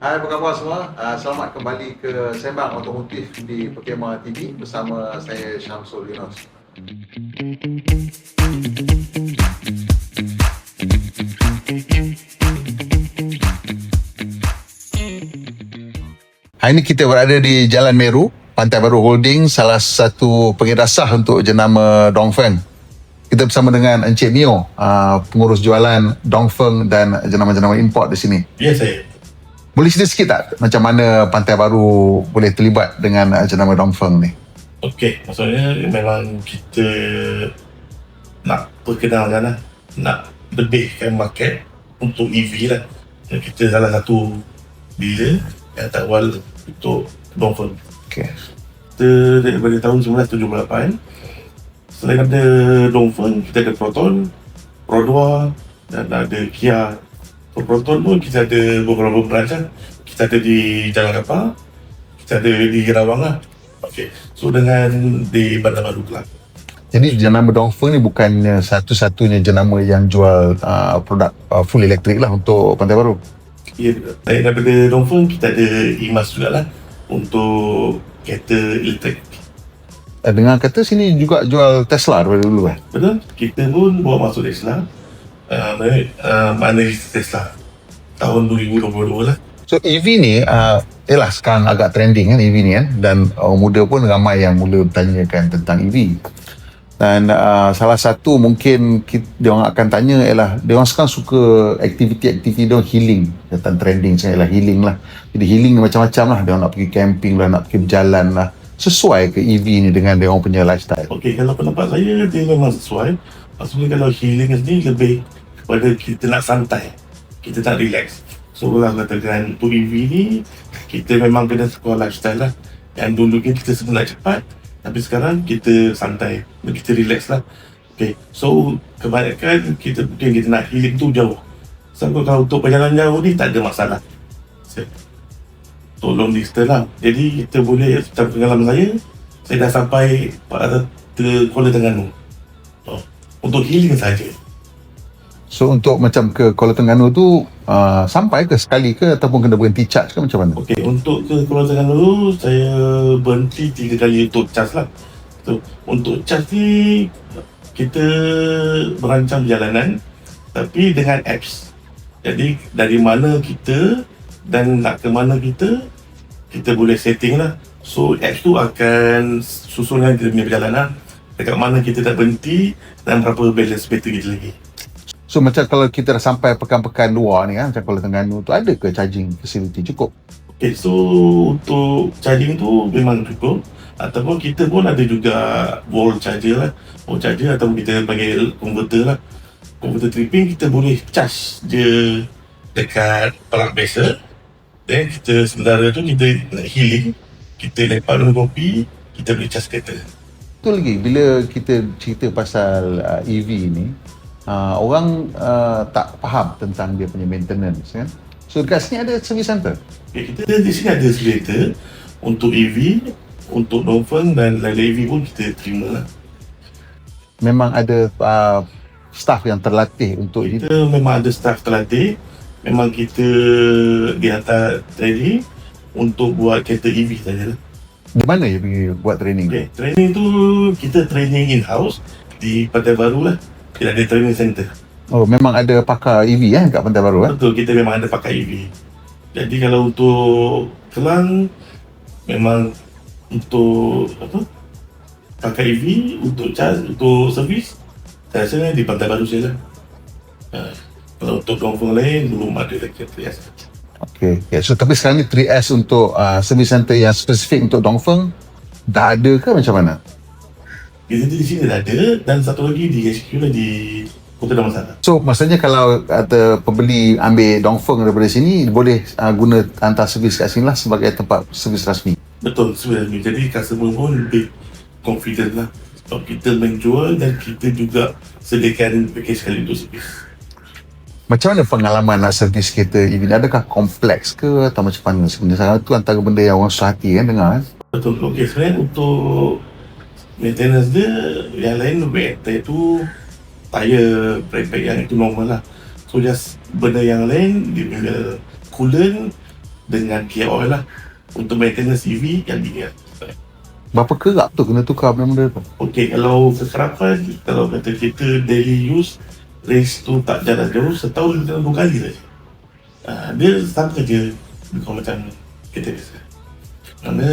Hai, apa khabar semua? Uh, selamat kembali ke Sembang Otomotif di Perkemah TV bersama saya Syamsul Yunus. Hari ini kita berada di Jalan Meru, Pantai Baru Holding, salah satu pengedasah untuk jenama Dongfeng. Kita bersama dengan Encik Mio, uh, pengurus jualan Dongfeng dan jenama-jenama import di sini. Ya saya. Boleh cerita sikit tak macam mana Pantai Baru boleh terlibat dengan jenama Dongfeng ni? Okey, maksudnya memang kita nak perkenalkan lah, nak lebihkan market untuk EV lah. Dan kita salah satu dealer yang tak awal untuk Dongfeng. Okay. Kita daripada tahun 1978, selain ada Dongfeng, kita ada Proton, Pro 2 dan ada Kia. Proton pun kita ada beberapa branch lah. Kita ada di Jalan Kapal, kita ada di Rawang lah. Okay. So dengan di Bandar Baru Kelang. Jadi jenama Dongfeng ni bukannya satu-satunya jenama yang jual uh, produk uh, full elektrik lah untuk Pantai Baru. Ya, lain daripada Dongfeng, kita ada Imas juga lah untuk kereta elektrik. Eh, dengar kata sini juga jual Tesla daripada dulu eh. Betul? Kita pun bawa masuk Tesla. Uh, uh, mana Tesla? Tahun 2022 lah. So EV ni, uh, yelah sekarang agak trending kan EV ni kan. Dan orang muda pun ramai yang mula bertanyakan tentang EV. Dan uh, salah satu mungkin kita, dia orang akan tanya ialah dia orang sekarang suka aktiviti-aktiviti dia orang healing. Tentang trending saya ialah healing lah. Jadi healing ni macam-macam lah. Dia orang nak pergi camping lah, nak pergi berjalan lah. Sesuai ke EV ni dengan dia orang punya lifestyle? Okey, kalau pendapat saya, dia memang sesuai. Maksudnya kalau healing ni lebih kepada kita nak santai. Kita nak relax. So kalau katakan untuk EV ni, kita memang kena score lifestyle lah. Yang dulu kita sebenarnya cepat, tapi sekarang kita santai. Kita relax lah. Okay, so kebanyakan kita mungkin kita nak healing tu jauh. So kalau untuk perjalanan jauh ni tak ada masalah. So, tolong distance lah. Jadi kita boleh, secara pengalaman saya, saya dah sampai pada Kuala Terengganu. Oh, untuk healing saja. So untuk macam ke Kuala Terengganu tu uh, sampai ke sekali ke ataupun kena berhenti charge ke macam mana? Okey, untuk ke Kuala Terengganu saya berhenti tiga kali untuk charge lah. So, untuk charge ni kita merancang perjalanan tapi dengan apps. Jadi dari mana kita dan nak ke mana kita kita boleh setting lah. So apps tu akan susunkan kita punya perjalanan dekat mana kita nak berhenti dan berapa balance battery kita lagi. So macam kalau kita dah sampai pekan-pekan luar ni kan macam Kuala Terengganu tu ada ke charging facility cukup? Okay, so untuk charging tu memang cukup. Ataupun kita pun ada juga wall charger lah. Wall charger ataupun kita panggil converter lah. Converter tripping kita boleh charge je dekat plug biasa. Then kita sementara tu kita nak healing. Kita lepak minum kopi kita boleh charge kereta. Betul lagi bila kita cerita pasal uh, EV ni uh, orang uh, tak faham tentang dia punya maintenance kan. So dekat sini ada service center. okay, kita di sini ada simulator untuk EV untuk Dongfeng dan lain-lain EV pun kita terima lah Memang ada uh, staff yang terlatih untuk ini. Kita memang ada staff terlatih Memang kita dihantar training Untuk buat kereta EV saja Di mana you pergi buat training? okay. Training tu kita training in-house Di Pantai Baru lah Kita ada training center Oh memang ada pakar EV eh kat Pantai Baru eh. Betul, kita memang ada pakai EV Jadi kalau untuk Kelang Memang Untuk Apa Pakai EV Untuk charge Untuk servis Saya rasa di Pantai Baru saja uh, Kalau untuk Dongfeng lain Belum ada lagi yang Okay. okay. So tapi sekarang ni 3S untuk uh, service center yang spesifik untuk Dongfeng dah ada ke macam mana? Kita di sini dah ada dan satu lagi di HQ lah di Kota Damansara. So maksudnya kalau kata pembeli ambil Dongfeng daripada sini boleh uh, guna hantar servis kat sini lah sebagai tempat servis rasmi. Betul sebenarnya. Jadi customer pun lebih confident lah. Sebab kita menjual dan kita juga sediakan package sekali untuk servis. Macam mana pengalaman nak servis kereta EV ni? Adakah kompleks ke atau macam mana sebenarnya? Itu antara benda yang orang susah hati kan dengar kan? Betul. Okey, sebenarnya untuk maintenance dia yang lain tire tu tire brake pad yang itu normal lah. So just benda yang lain dia punya coolant dengan Kia Oil lah untuk maintenance EV yang dingin. Berapa kerap tu kena tukar benda-benda tu? Okey, kalau kekerapan, kalau kata kita daily use, range tu tak jalan jauh, setahun kita dua kali saja. Uh, dia sama saja kalau macam kita biasa. Kerana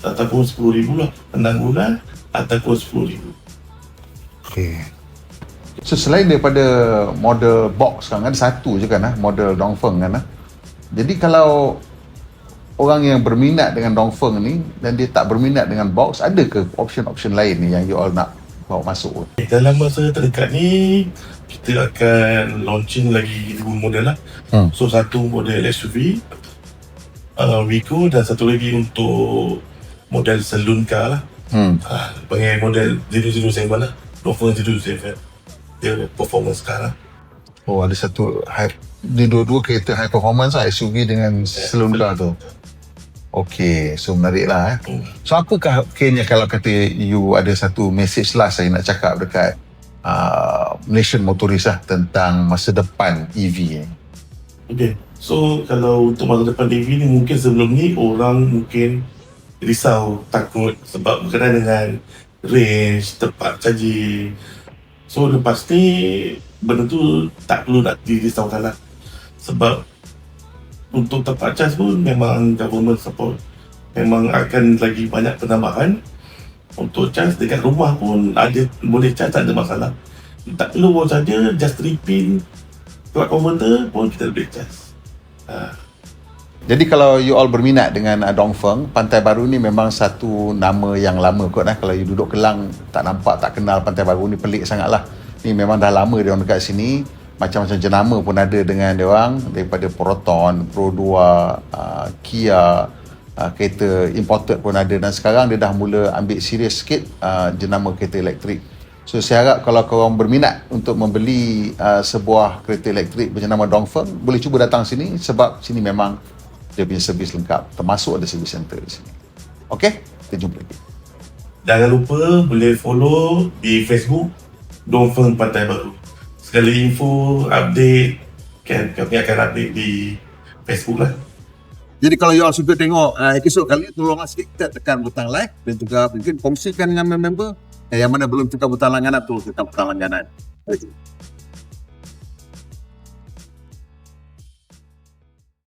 ataupun RM10,000 lah, enam bulan ataupun RM10,000. Okay. So selain daripada model box kan, ada satu je kan ah, model Dongfeng kan ah. Jadi kalau orang yang berminat dengan Dongfeng ni dan dia tak berminat dengan box, ada ke option-option lain ni yang you all nak bawa masuk? Okay, dalam masa terdekat ni, kita akan launching lagi dua model lah. Hmm. So satu model SUV, uh, Wigo dan satu lagi untuk model saloon car lah. Hmm. Ah, panggil model 007 lah. Dongfeng 007. Dia performance car lah. Oh, ada satu high ni dua-dua kereta high performance lah SUV dengan saloon car tu. Okay, so menarik lah eh. Hmm. So apakah kayaknya kalau kata you ada satu message last saya nak cakap dekat uh, Malaysian motorist lah tentang masa depan EV ni. Okay. So kalau untuk masa depan EV ni mungkin sebelum ni orang mungkin risau, takut sebab berkenaan dengan range, tempat charging. So lepas ni benda tu tak perlu nak dirisaukan lah. Sebab untuk tempat charge pun memang government support. Memang akan lagi banyak penambahan. Untuk charge dekat rumah pun ada boleh charge tak ada masalah. Tak perlu charger, just repeat plug converter pun kita boleh charge. Ha. Jadi kalau you all berminat dengan uh, Dongfeng, Pantai Baru ni memang satu nama yang lama kot lah. Kalau you duduk Kelang, tak nampak, tak kenal Pantai Baru ni pelik sangat lah. Ni memang dah lama dia orang dekat sini. Macam-macam jenama pun ada dengan dia orang. Daripada Proton, Pro 2, uh, Kia, uh, kereta imported pun ada. Dan sekarang dia dah mula ambil serius sikit uh, jenama kereta elektrik. So saya harap kalau korang berminat untuk membeli uh, sebuah kereta elektrik bernama Dongfeng, boleh cuba datang sini sebab sini memang dia punya servis lengkap. Termasuk ada service center di sini. Okay? Kita jumpa lagi. Jangan lupa boleh follow di Facebook Dongfeng Pantai Baru. Segala info, update, kan kami akan update di Facebook lah. Jadi kalau you all suka tengok uh, episod kali ni, tolonglah sikit kita tekan butang like dan juga mungkin kongsikan dengan member eh, yang mana belum tekan butang langganan, tolong tekan butang langganan. Terima kasih.